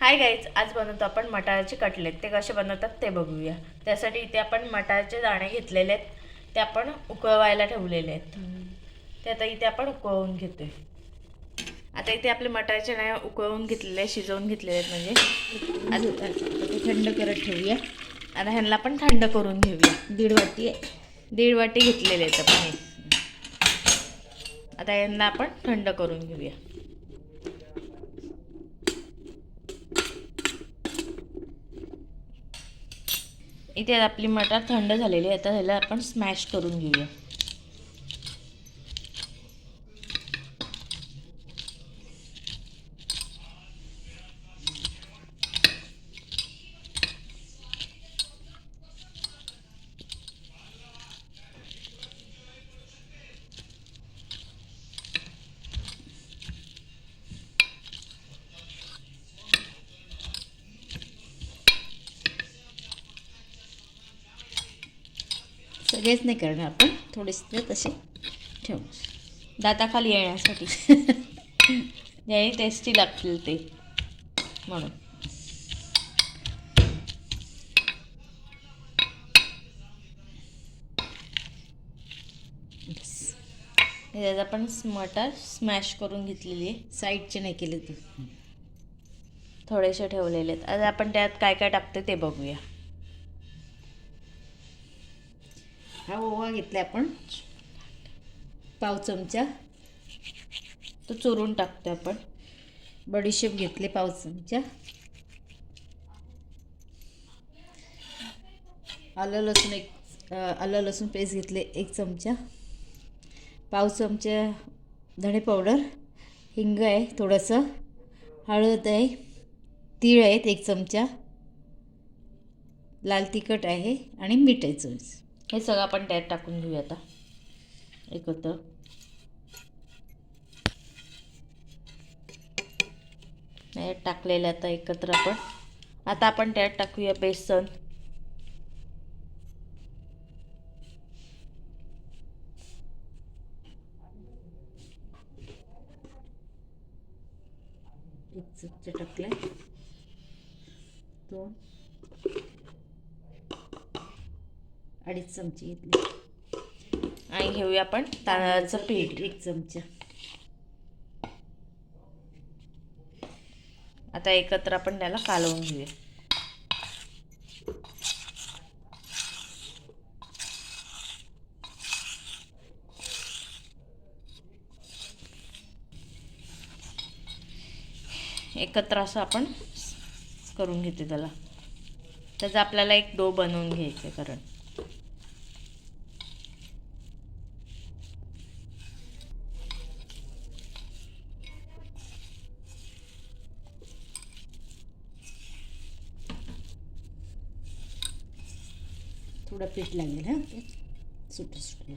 Hi guys आज बनवतो आपण मटाराचे कटलेट ते कसे बनवतात ते बघूया. त्यासाठी इथे आपण मटाराचे दाणे घेतलेले आहेत. ते आपण उकळवायला ठेवलेले आहेत. ते आता इथे आपण उकळवून घेतोय. आता इथे आपले मटाराचे दाणे उकळवून घेतलेले आहेत, शिजवून घेतलेले आहेत म्हणजे. आता थंड करत ठेवूया. आता ह्यांना पण थंड करून घेऊया. दीड वाटी दीड वाटी घेतलेले आहेत आपण हे. आता यांना आपण थंड करून घेऊया. इथे आपली मटार थंड झालेली आहे आता ह्याला आपण स्मॅश करून घेऊया. सगळेच नाही करणार आपण. थोडेसे तसे ठेवू. दाताखाली येण्यासाठी. याने टेस्टी लागतील ते. म्हणून. त्याच्यात आपण मटार स्मॅश करून घेतलेली आहे. साईडचे नाही केले तू. थोडेसे ठेवलेले आहेत. आता आपण त्यात काय काय टाकते ते बघूया. हा ओवा घेतला आपण. पाव चमचा. तो चोरून टाकतो आपण. बडीशेप घेतले पाव चमचा. आलं लसूण एक आलं लसूण पेस्ट घेतले एक चमचा. पाव चमचा धणे पावडर हिंग आहे थोडंसं हळद आहे तीळ आहेत एक चमचा. लाल तिखट आहे आणि मीठ आहे चवीचं हे सगळं आपण त्यात टाकून घेऊया आता. एकत्र. त्यात टाकलेलं आता एकत्र आपण. आता आपण त्यात टाकूया बेसन. एक चमचा टाकलाय. दोन. अडीच चमचे घेतले. आणि घेऊया आपण तांदळाचं पीठ. एक चमचा. आता एकत्र आपण त्याला कालवून घेऊया. एकत्र असं आपण करून घेते त्याला. त्याचा आपल्याला एक डो बनवून घ्यायचं कारण थोडं पीठ लागेल हां? सुट सुट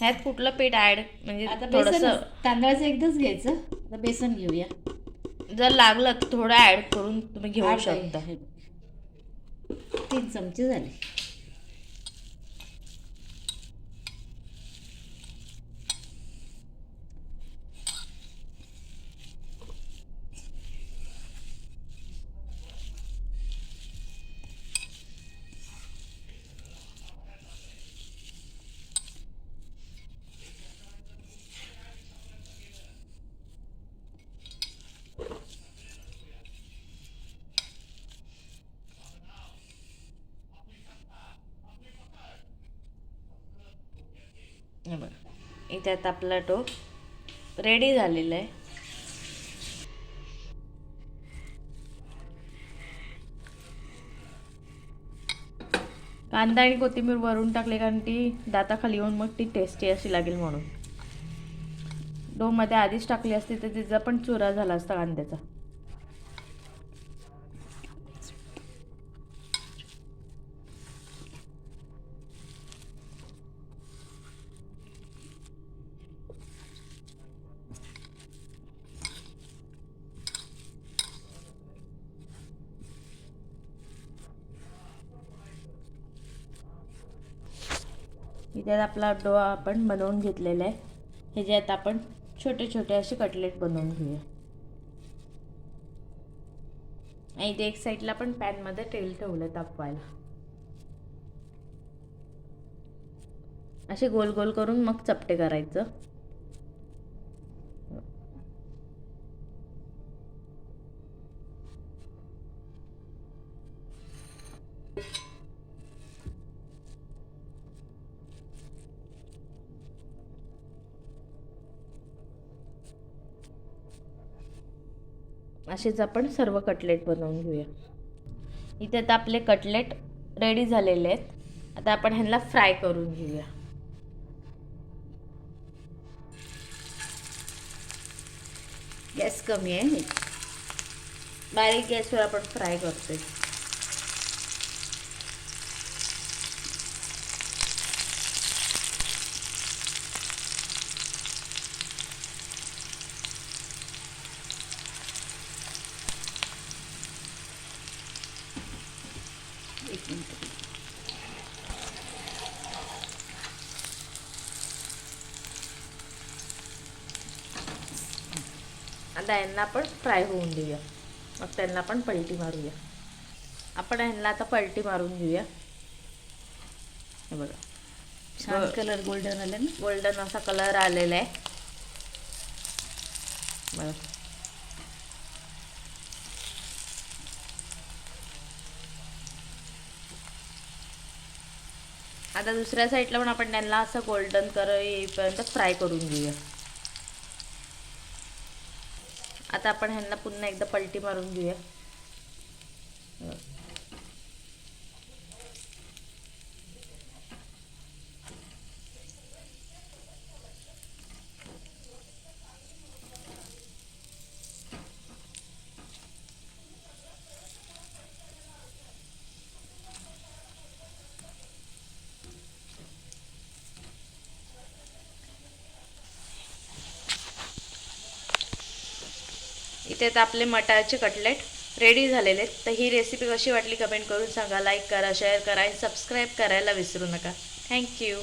ह्यात कुठलं पीठ ॲड? म्हणजे आता थोडंसं बेसन तांदळाचं एकदाच घ्यायचं. आता बेसन घेऊया. जर लागलं तर थोडं ॲड करून तुम्ही घेऊ. शकता हे. तीन चमचे झाले. हे बघा. इथे आता आपला टोप रेडी झालेला आहे. कांदा आणि कोथिंबीर वरून टाकले कारण ती दाताखाली येऊन मग ती टेस्टी अशी लागेल म्हणून. डोमध्ये आधीच टाकली असती तर तिचा पण चुरा झाला असता कांद्याचा. इथे आपला डोळा आपण बनवून घेतलेला आहे. हे जे आता आपण छोटे छोटे असे कटलेट बनवून घेऊया. आणि इथे एक साईडला पण पॅनमध्ये तेल ठेवलं तापवायला. असे गोल गोल करून मग चपटे करायचं. असेच आपण सर्व कटलेट बनवून घेऊया. इथे आता आपले कटलेट रेडी झालेले आहेत. आता आपण ह्यांना फ्राय करून घेऊया. गॅस कमी आहे. बारीक गॅसवर आपण फ्राय करतोय. आता यांना आपण फ्राय होऊन देऊया. मग त्यांना आपण पलटी मारूया. आपण ह्यांना आता पलटी मारून घेऊया. हे बघा. छान कलर गोल्डन आले ना? गोल्डन असा कलर आलेला आहे. बघा. आता दुसऱ्या साईडला पण आपण त्यांना असं गोल्डन कर येईपर्यंत फ्राय करून घेऊया. आता आपण ह्यांना पुन्हा एकदा पलटी मारून घेऊया. इथे आता आपले मटारचे कटलेट रेडी झालेले आहेत. तर ही रेसिपी कशी वाटली कमेंट करून सांगा. लाईक करा शेअर करा आणि सबस्क्राईब करायला विसरू नका. थँक्यू